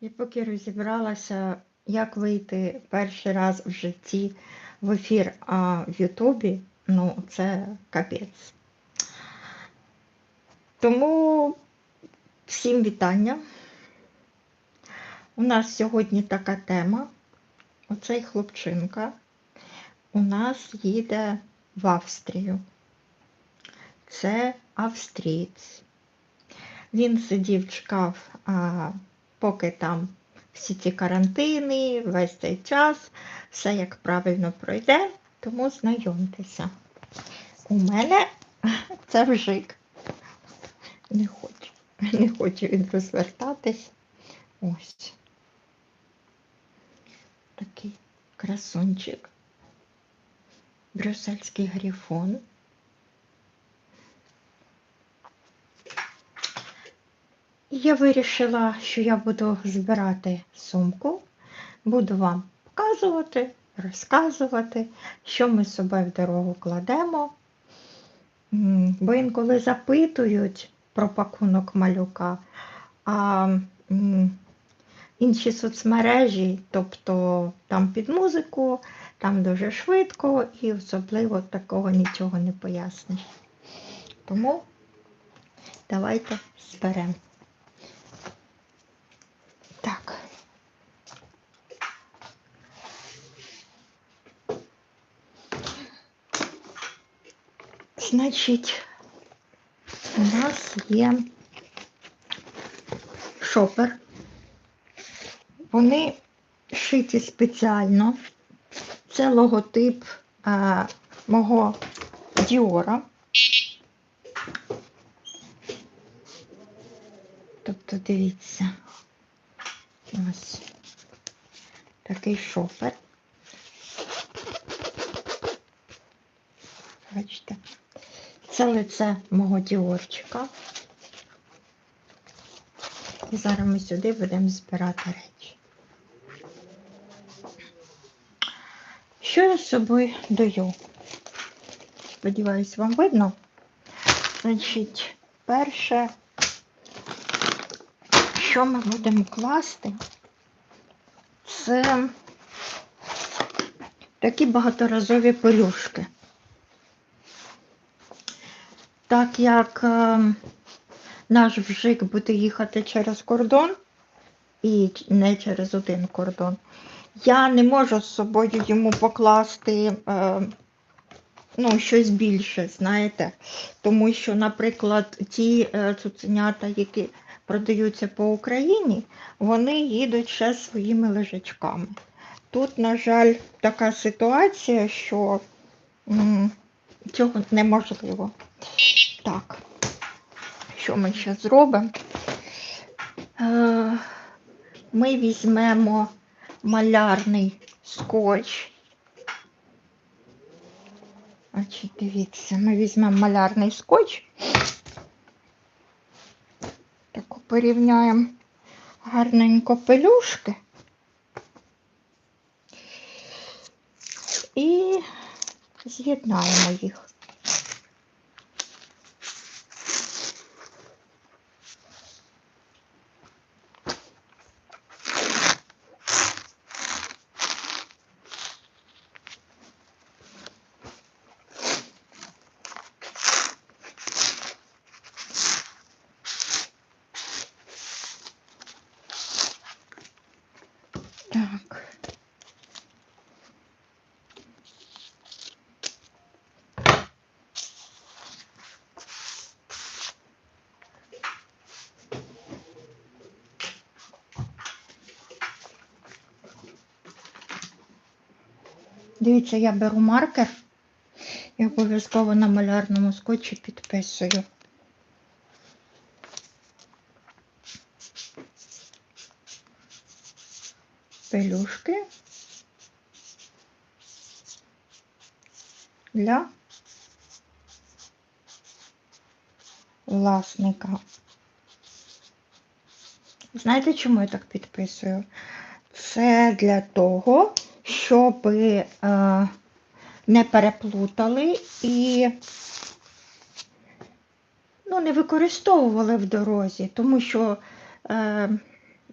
Я поки розібралася, як вийти перший раз в житті в ефір а, в Ютубі, ну це капець. Тому всім вітання. У нас сьогодні така тема. Оцей хлопчинка у нас їде в Австрію. Це австрієць. Він сидів, чекав, поки там всі ці карантини, весь цей час, все як правильно пройде, тому знайомтеся. У мене це вжик. Не хочу, не хочу він розвертатись. Ось. Такий красунчик. Брюссельський грифон. Я вирішила, що я буду збирати сумку, буду вам показувати, розказувати, що ми з собою в дорогу кладемо. Бо інколи запитують про пакунок малюка, а інші соцмережі, тобто там під музику, там дуже швидко і особливо такого нічого не поясниш. Тому давайте зберемо. Так. Значить, у нас є шопер. Вони шиті спеціально. Це логотип а, мого Діора. Тобто, дивіться. Ось такий шопер. Бачите, це лице мого діорчика. І зараз ми сюди будемо збирати речі. Що я з собою даю? Сподіваюсь, вам видно. Значить, перше, що ми будемо класти, це такі багаторазові пелюшки. Так як е, наш вжик буде їхати через кордон і не через один кордон, я не можу з собою йому покласти е, ну, щось більше, знаєте. Тому що, наприклад, ті е, цуценята, які продаються по Україні, вони їдуть ще своїми лежачками. Тут, на жаль, така ситуація, що цього неможливо. Так, що ми ще зробимо? Е, Ми візьмемо малярний скотч. Значить, дивіться, ми візьмемо малярний скотч. Так порівняємо гарненько пелюшки. І з'єднаємо їх. Так. Дивіться, я беру маркер і обов'язково на малярному скотчі підписую. пелюшки для власника. Знаєте, чому я так підписую? Це для того, щоб е, не переплутали і ну, не використовували в дорозі, тому що е,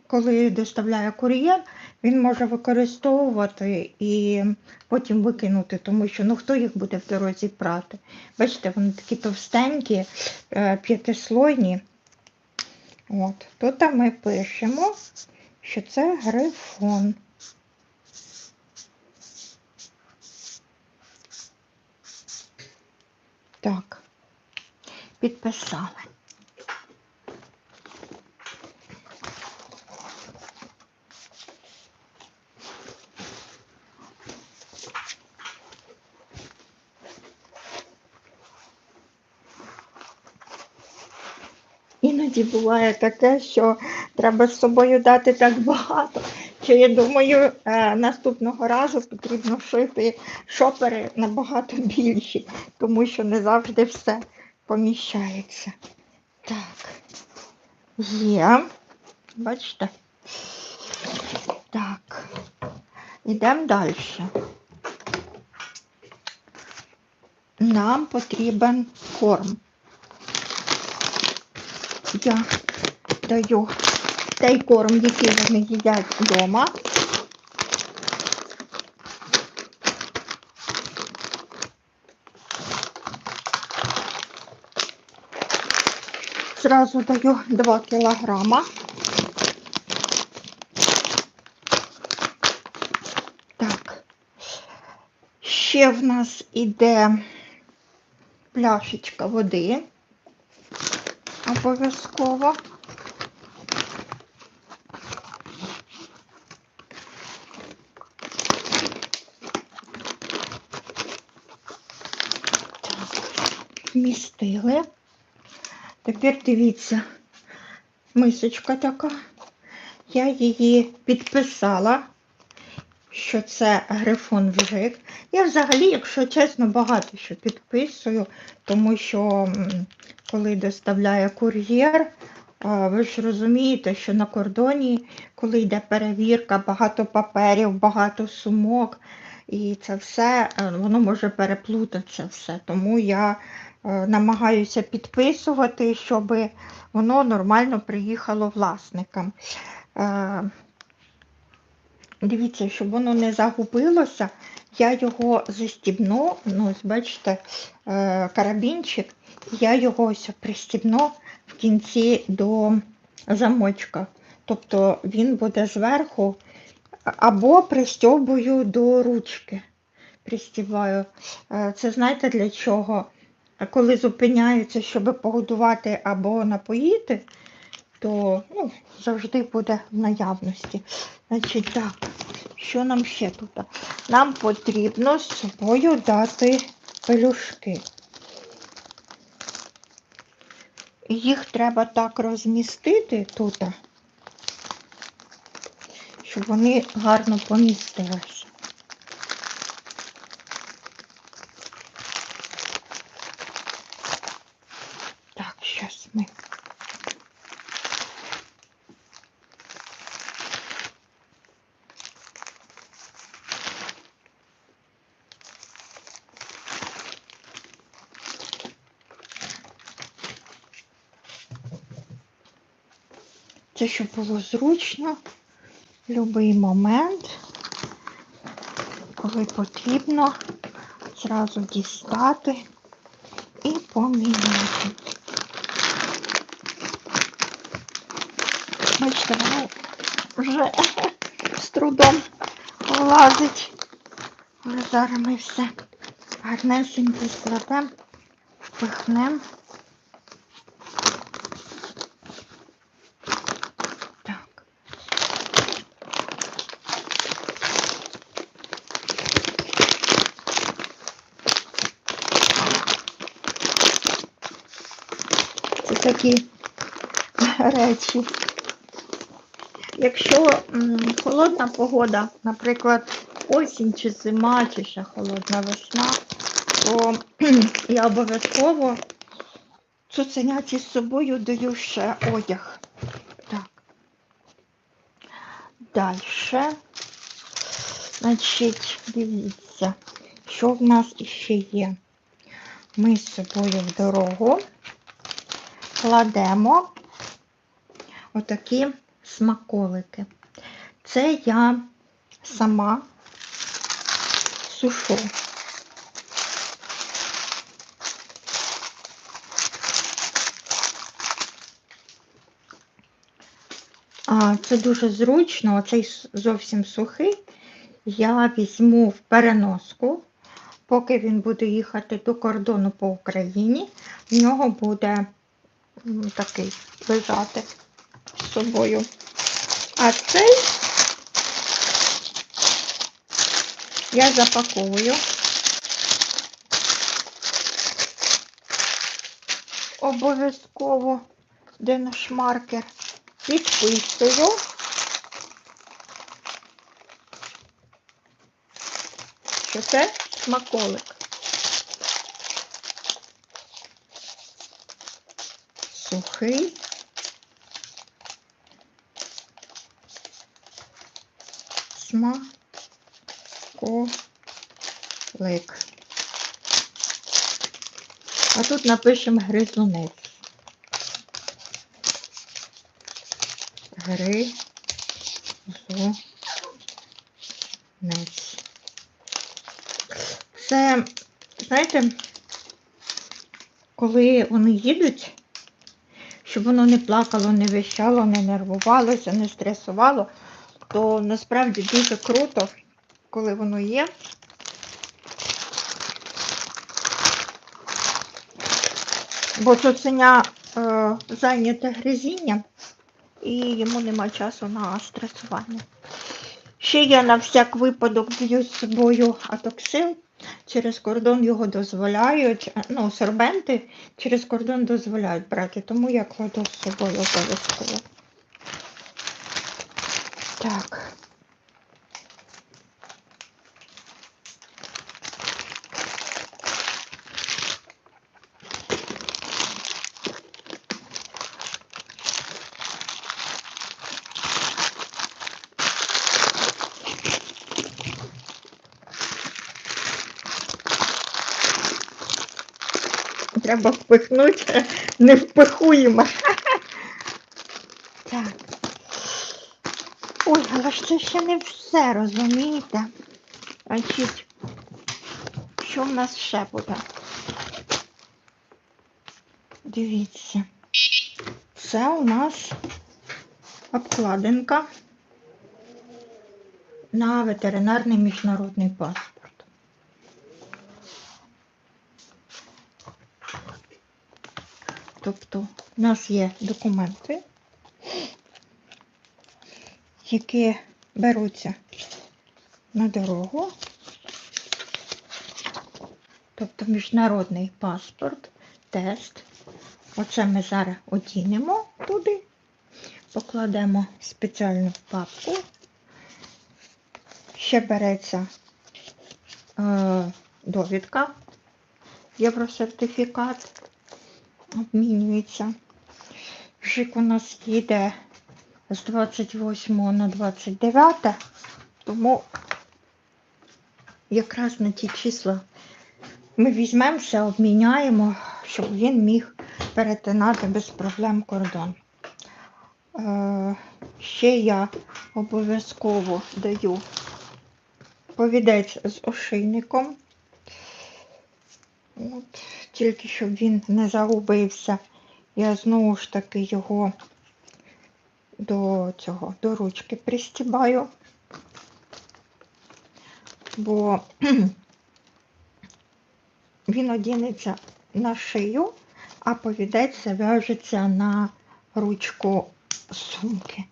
коли доставляє кур'єр, він може використовувати і потім викинути, тому що ну хто їх буде в дорозі прати. Бачите, вони такі товстенькі, е, п'ятислойні. От. Тут ми пишемо, що це грифон. Так, підписали. Іноді буває таке, що треба з собою дати так багато. Що я думаю, е, наступного разу потрібно шити шопери набагато більші, тому що не завжди все поміщається. Так, є. Бачите? Так. Йдемо далі. Нам потрібен корм. Я даю той корм, який вони їдять вдома. Зразу даю 2 кілограма. Так. Ще в нас іде пляшечка води. Обов'язково. Вмістили. Тепер дивіться, мисочка така. Я її підписала, що це грифон вжик. Я взагалі, якщо чесно, багато що підписую, тому що коли доставляє кур'єр, ви ж розумієте, що на кордоні, коли йде перевірка, багато паперів, багато сумок, і це все, е, воно може переплутатися все. Тому я намагаюся підписувати, щоб воно нормально приїхало власникам. Е, Дивіться, щоб воно не загубилося, я його застібну, ну, бачите, е, карабінчик, я його ось пристібну в кінці до замочка. Тобто він буде зверху, або пристьобую до ручки. Пристібаю. Е, Це знаєте для чого? Коли зупиняються, щоб погодувати або напоїти, то ну, завжди буде в наявності. Значить, так, що нам ще тут? Нам потрібно з собою дати пелюшки. Їх треба так розмістити тут, щоб вони гарно помістилися. Так, зараз ми. Це щоб було зручно будь-який момент, коли потрібно, зразу дістати і поміняти. Бачите, воно вже з трудом влазить. Але зараз ми все гарнесенько складемо, впихнемо. Такі речі. Якщо холодна погода, наприклад, осінь чи зима, чи ще холодна весна, то я обов'язково цуценяті з собою даю ще одяг. Так. Далі. Значить, дивіться, що в нас іще є. Ми з собою в дорогу кладемо отакі смаколики. Це я сама сушу. Це дуже зручно, оцей зовсім сухий. Я візьму в переноску, поки він буде їхати до кордону по Україні, в нього буде такий лежати з собою. А цей я запаковую. Обов'язково, де наш маркер, підписую. Що це смаколик. Сухий. Смаколик. А тут напишемо гризунець. Гризунець. Це, знаєте, коли вони їдуть, щоб воно не плакало, не вищало, не нервувалося, не стресувало, то насправді дуже круто, коли воно є. Бо цуценя е, зайняте гризінням і йому нема часу на стресування. Ще я на всяк випадок б'ю з собою атоксил. Через кордон його дозволяють, е, ну, сорбенти через кордон дозволяють брати, тому я кладу з собою обов'язково. Так. Треба впихнути, не впихуємо. Так. Ой, але ж це ще не все, розумієте? Значить, що в нас ще буде? Дивіться. Це у нас обкладинка на ветеринарний міжнародний паспорт. Тобто у нас є документи, які беруться на дорогу. Тобто міжнародний паспорт, тест. Оце ми зараз одінемо туди, покладемо в спеціальну папку. Ще береться е, довідка, євросертифікат обмінюється. Жик у нас їде з 28 на 29, тому якраз на ті числа ми візьмемося, обміняємо, щоб він міг перетинати без проблем кордон. Е, ще я обов'язково даю повідець з ошейником. От, тільки щоб він не загубився, я знову ж таки його до цього, до ручки пристібаю, бо він одінеться на шию, а повідець зав'яжеться на ручку сумки.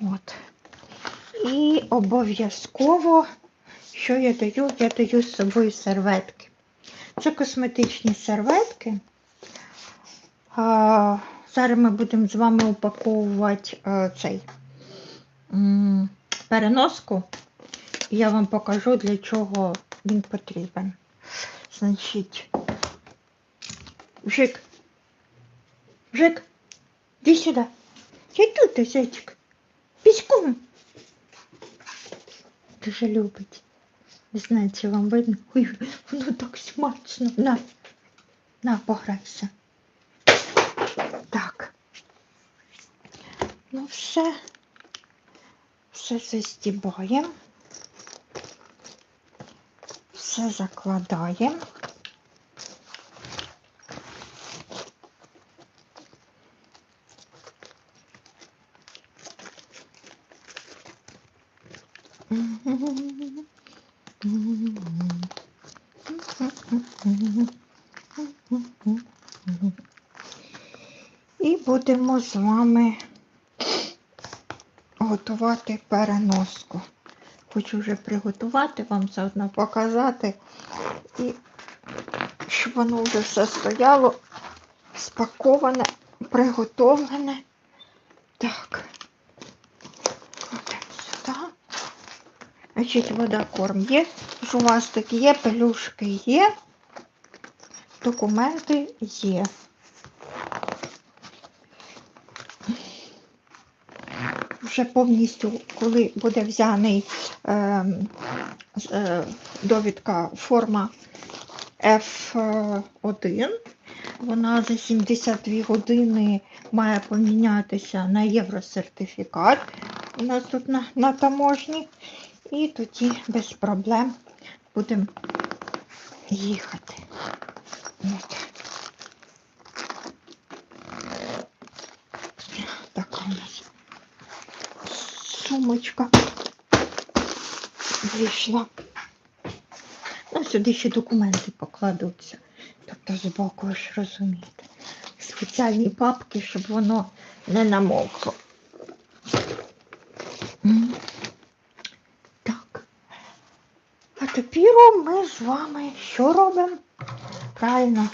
От. І обов'язково, що я даю, я даю з собою серветки. Це косметичні серветки. Зараз ми будемо з вами упаковувати е, цей переноску. Я вам покажу, для чого він потрібен. Значить, Жик, Жик, іди сюди. Я тут, зайчик. Піськом. Дуже любить. Чи вам видно. Ой, воно так смачно. На, на, пограйся. Так. Ну все. Все застібаємо. Все закладаємо. І будемо з вами готувати переноску. Хочу вже приготувати, вам заодно показати. І щоб воно вже все стояло, спаковане, приготовлене. Так. Значить, вода корм є. Ж у вас такі є, пелюшки є, документи є. Вже повністю, коли буде взяний е, е, довідка форма F1, вона за 72 години має помінятися на євросертифікат. У нас тут на, на таможні. І тоді без проблем будемо їхати. Така у нас сумочка вийшла. Ну, сюди ще документи покладуться. Тобто збоку, ви ж розумієте. Спеціальні папки, щоб воно не намокло. Так. А тепер ми з вами що робимо? Правильно,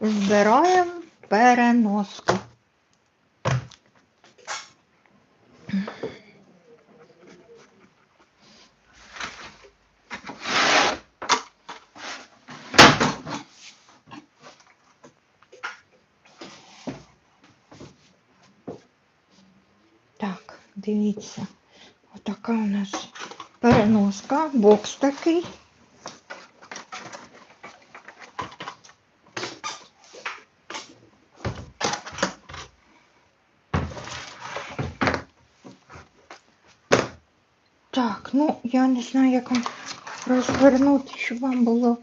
збираємо переноску. Так, дивіться, отака у нас переноска, бокс такий. Так, ну я не знаю, як вам розвернути, щоб вам було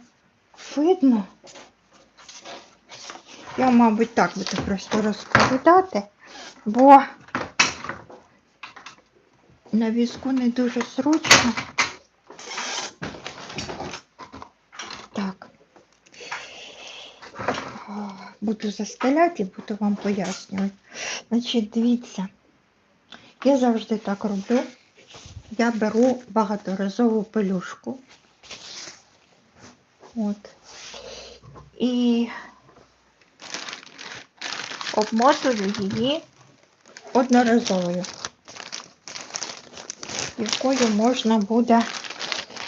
видно. Я, мабуть, так буду просто розповідати, бо на візку не дуже зручно. Так. Буду застеляти буду вам пояснювати. Значить, дивіться, я завжди так роблю. Я беру багаторазову пелюшку. От. І обмотую її одноразовою якою можна буде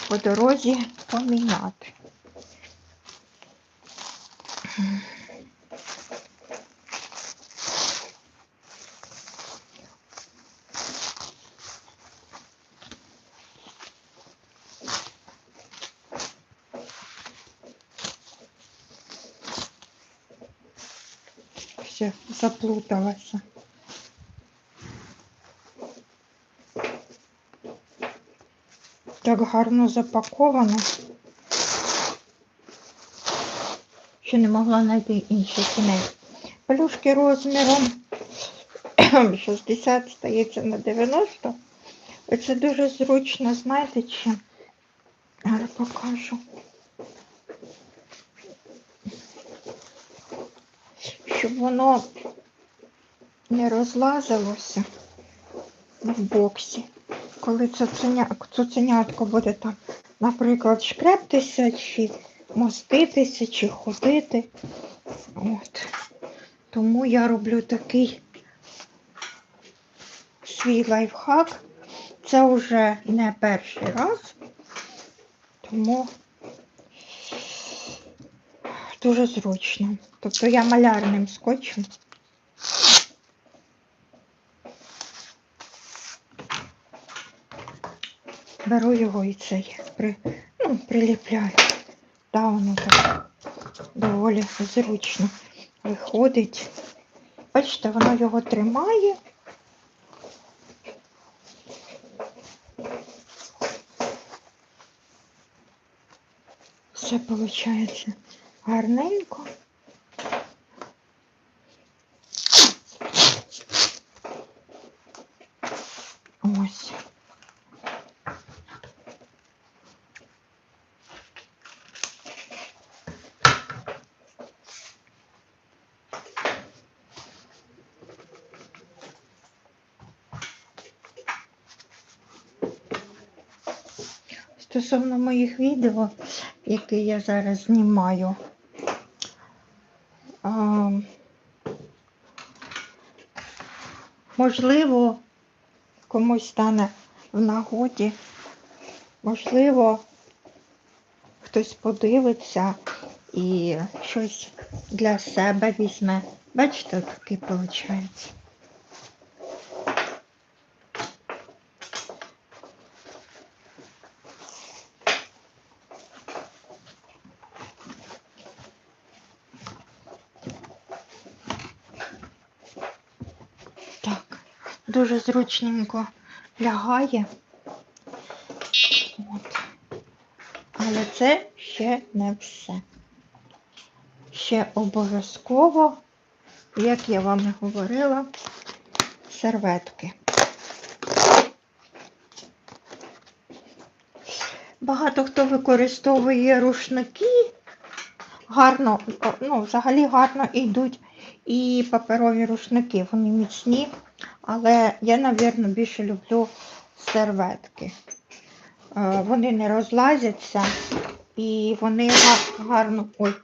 по дорозі поміняти. Все, заплуталася. Так гарно запаковано. Ще не могла знайти інший кінець. Плюшки розміром 60 стається на 90. Оце дуже зручно, знаєте чим? Зараз покажу. Щоб воно не розлазилося в боксі коли цуценя, цуценятко буде там, наприклад, шкрептися, чи моститися, чи ходити. От. Тому я роблю такий свій лайфхак. Це вже не перший раз, тому дуже зручно. Тобто я малярним скотчем беру його і цей при, ну, приліпляю. Та воно так доволі зручно виходить. Бачите, воно його тримає. Все виходить гарненько. Стосовно моїх відео, які я зараз знімаю, а, можливо, комусь стане в нагоді, можливо, хтось подивиться і щось для себе візьме. Бачите, такий виходить. Дуже зручненько лягає. От. Але це ще не все. Ще обов'язково, як я вам говорила, серветки. Багато хто використовує рушники, гарно, ну, взагалі гарно йдуть і паперові рушники, вони міцні, але я, напевно, більше люблю серветки. Е, Вони не розлазяться і вони гарно. Ой,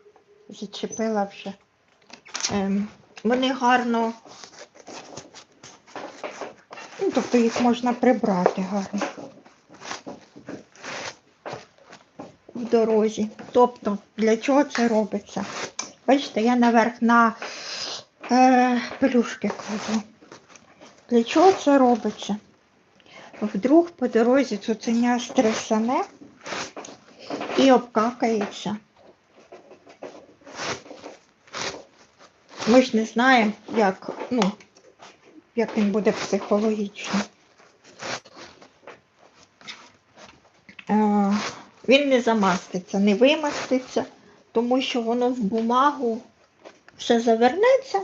зачепила вже. Ем, Вони гарно. Ну, тобто їх можна прибрати гарно. В дорозі. Тобто, для чого це робиться? Бачите, я наверх на е, пелюшки кладу. Для чого це робиться? Вдруг по дорозі цуценя стресане і обкакається. Ми ж не знаємо, як, ну, як він буде психологічно. Е, він не замаститься, не вимаститься, тому що воно в бумагу все завернеться,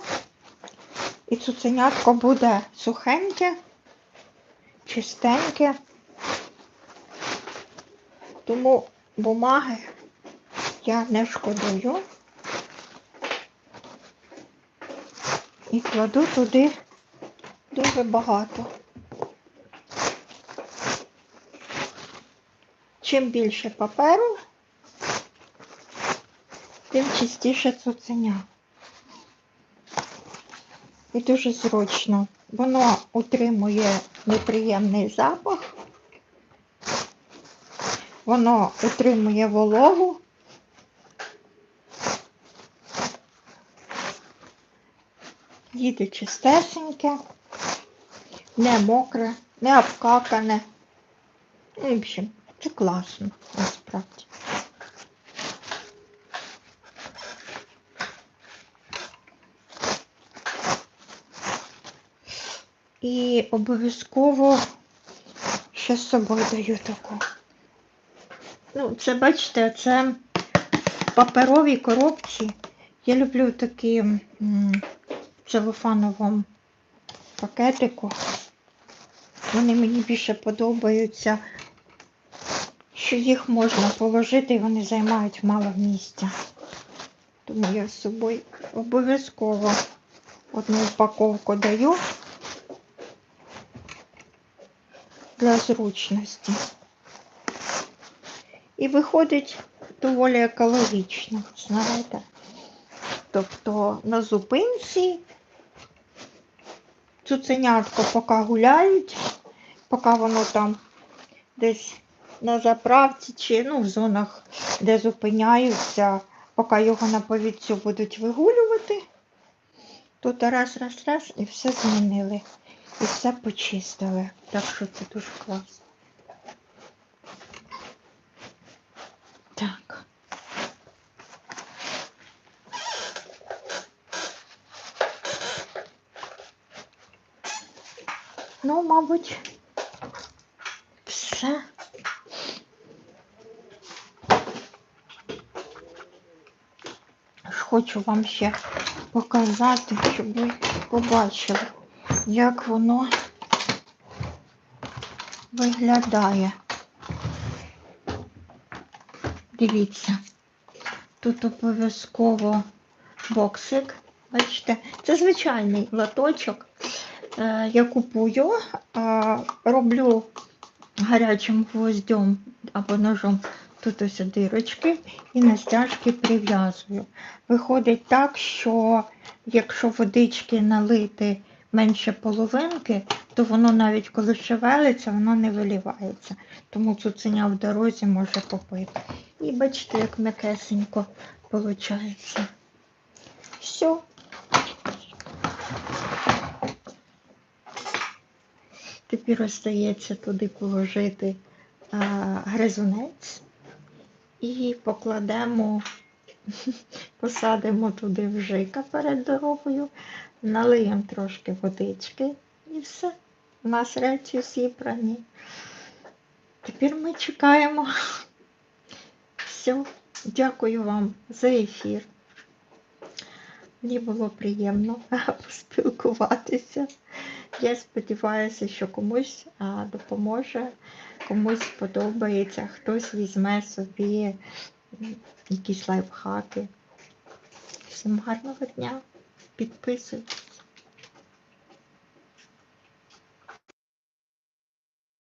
і цуценятко буде сухеньке, чистеньке. Тому бумаги я не шкодую і кладу туди дуже багато. Чим більше паперу, тим чистіше цуценя. І дуже зручно. Воно утримує неприємний запах, воно утримує вологу. Їде чистесеньке, не мокре, не обкакане. Ну, В общем, це класно, насправді. І обов'язково ще з собою даю таку. Ну, це бачите, це в паперовій коробці. Я люблю такі в целофановому пакетику. Вони мені більше подобаються, що їх можна положити і вони займають мало місця. Тому я з собою обов'язково одну упаковку даю для зручності. І виходить доволі екологічно, знаєте. Тобто на зупинці цуценятко поки гуляють, поки воно там десь на заправці чи ну, в зонах, де зупиняються, поки його на повідцю будуть вигулювати, тут раз, раз, раз і все змінили. І все почистили. Так що це дуже класно. Так. Ну, мабуть, все. хочу вам ще показати, щоб ви побачили, як воно виглядає. Дивіться, тут обов'язково боксик. Бачите, це звичайний латочок. Е, Я купую, роблю гарячим гвоздем або ножом тут ось дирочки і на стяжки прив'язую. Виходить так, що якщо водички налити менше половинки, то воно навіть коли шевелиться, воно не вилівається. Тому цуценя в дорозі може попити. І бачите, як м'якесенько виходить. Все. Тепер остається туди положити а, гризунець і покладемо, посадимо туди вжика перед дорогою, налиємо трошки водички і все. У нас речі зібрані. Тепер ми чекаємо. Все, дякую вам за ефір. Мені було приємно поспілкуватися. Я сподіваюся, що комусь допоможе, комусь сподобається, хтось візьме собі якісь лайфхаки. Всім гарного дня. bit person